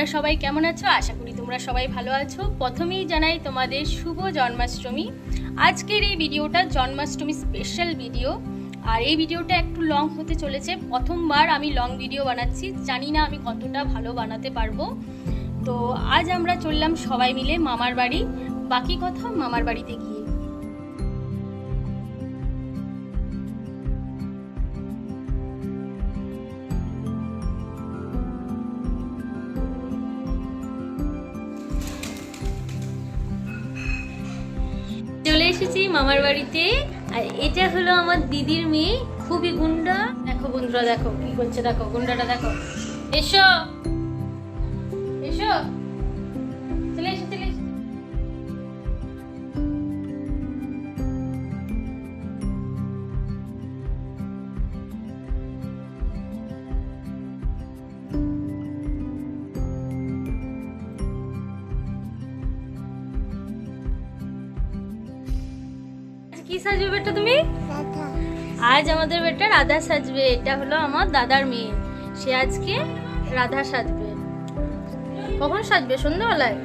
তোমরা সবাই কেমন আছো? আশা করি তোমরা সবাই ভালো আছো। প্রথমেই জানাই তোমাদের শুভ জন্মাষ্টমী। আজকের এই ভিডিওটা জন্মাষ্টমী স্পেশাল ভিডিও আর এই ভিডিওটা একটু লং হতে চলেছে। প্রথমবার আমি লং ভিডিও বানাচ্ছি। জানি না আমি কতটা ভালো বানাতে পারব। তো আজ আমরা চললাম সবাই মিলে মামার বাড়ি। বাকি কথা মামার বাড়িতে গিয়ে এসেছি মামার বাড়িতে। আর এটা হলো আমার দিদির মেয়ে, খুবই গুন্ডা। দেখো বন্ধুরা, দেখো কি করছে, দেখো, গুন্ডাটা দেখো। এসো। কি সাজবে বেটা তুমি? আজ আমাদের বেটা রাধা সাজবে এটা হলো আমার দাদার মেয়ে। সে আজকে রাধা সাজবে। কখন সাজবে সন্ধ্যাবেলায়?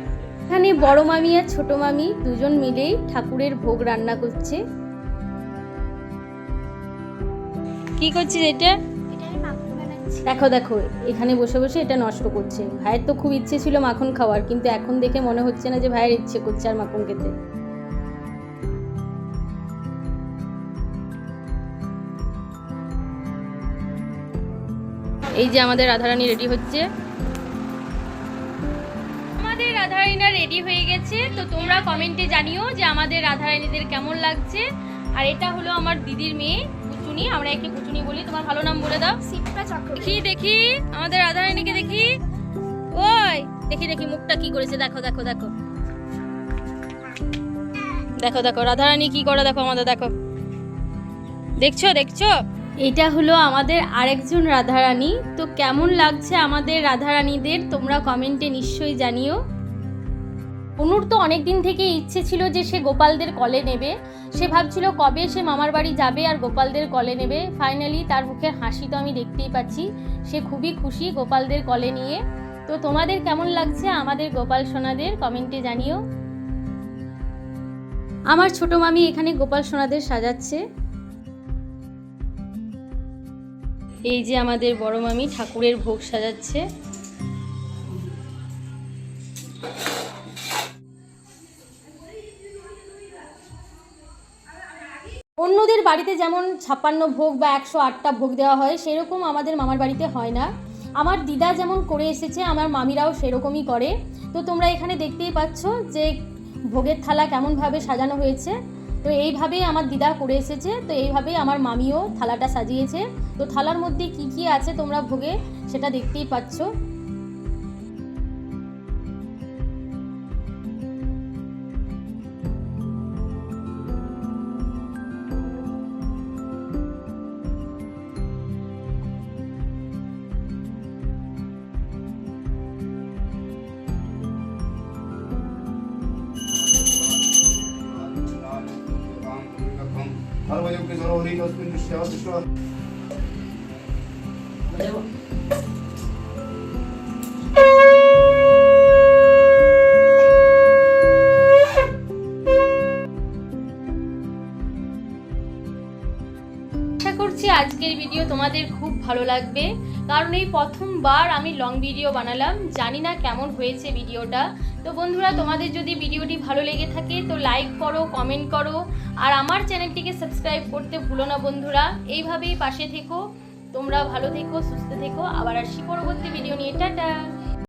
এখানে বড় মামি আর ছোট মামি দুজন মিলেই ঠাকুরের ভোগ রান্না করছে। কি করছিস এটা? দেখো দেখো এখানে বসে বসে এটা নষ্ট করছে। ভাইয়ের তো খুব ইচ্ছে ছিল মাখন খাওয়ার কিন্তু এখন দেখে মনে হচ্ছে না যে ভাইয়ের ইচ্ছে করছে আর মাখন খেতে। এই যে আমাদের রাধারানী রেডি হচ্ছে। আমাদের রাধারানীরা রেডি হয়ে গেছে। তো তোমরা কমেন্টে জানিও যে আমাদের রাধারানীদের কেমন লাগছে। আর এটা হলো আমার দিদির মেয়ে পুচুনি আমরা একে পুচুনি বলি। তোমার ভালো নাম বলে দাও। দেখি দেখি। আমাদের রাধারানীকে দেখি। ওই দেখি দেখি মুখটা কি করেছে। দেখো দেখো দেখো। দেখো দেখো রাধারানী কি করে? দেখো আমাদের দেখো। দেখছ দেখছ? এটা হলো আমাদের আরেকজন রাধারানী। তো কেমন লাগছে আমাদের রাধারানীদের? তোমরা কমেন্টে নিশ্চয়ই জানিও। অনুর তো অনেক দিন থেকে ইচ্ছে ছিল যে সে গোপালদের কলে নেবে। সে ভাবছিল কবে সে মামার বাড়ি যাবে আর গোপালদের কলে নেবে। ফাইনালি তার মুখের হাসি তো আমি দেখতেই পাচ্ছি। সে খুবই খুশি গোপালদের কলে নিয়ে। তো তোমাদের কেমন লাগছে আমাদের গোপাল সোনাদের? কমেন্টে জানিও। আমার ছোট মামি এখানে গোপাল সোনাদের সাজাচ্ছে। এই যে আমাদের বড় মামি ঠাকুরের ভোগ সাজাচ্ছে। অন্যদের বাড়িতে যেমন ছাপ্পান্ন ভোগ বা একশো আটটা ভোগ দেওয়া হয়, সেরকম আমাদের মামার বাড়িতে হয় না। আমার দিদা যেমন করে এসেছে, আমার মামিরাও সেরকমই করে। তো তোমরা এখানে দেখতেই পাচ্ছ যে ভোগের থালা কেমনভাবে সাজানো হয়েছে। তো এইভাবেই আমার দিদা করে এসেছে, তো এইভাবেই আমার মামিও থালাটা সাজিয়েছে। তো থালার মধ্যে কি কি আছে তোমরা ভোগে সেটা দেখতেই পাচ্ছ। सर्वयोग्य सरोवरी तस्मिन् दृश्यः दृश्यः আশা করছি আজকের ভিডিও তোমাদের খুব ভালো লাগবে। কারণ এই প্রথমবার আমি লং ভিডিও বানালাম, জানি না কেমন হয়েছে ভিডিওটা তো বন্ধুরা, তোমাদের যদি ভিডিওটি ভালো লেগে থাকে, তো লাইক করো কমেন্ট করো, আর আমার চ্যানেলটিকে সাবস্ক্রাইব করতে ভুলো না বন্ধুরা। এইভাবেই পাশে থেকো, তোমরা ভালো থেকো, সুস্থ থেকো। আবার আসি পরবর্তী ভিডিও নিয়ে। টাটা!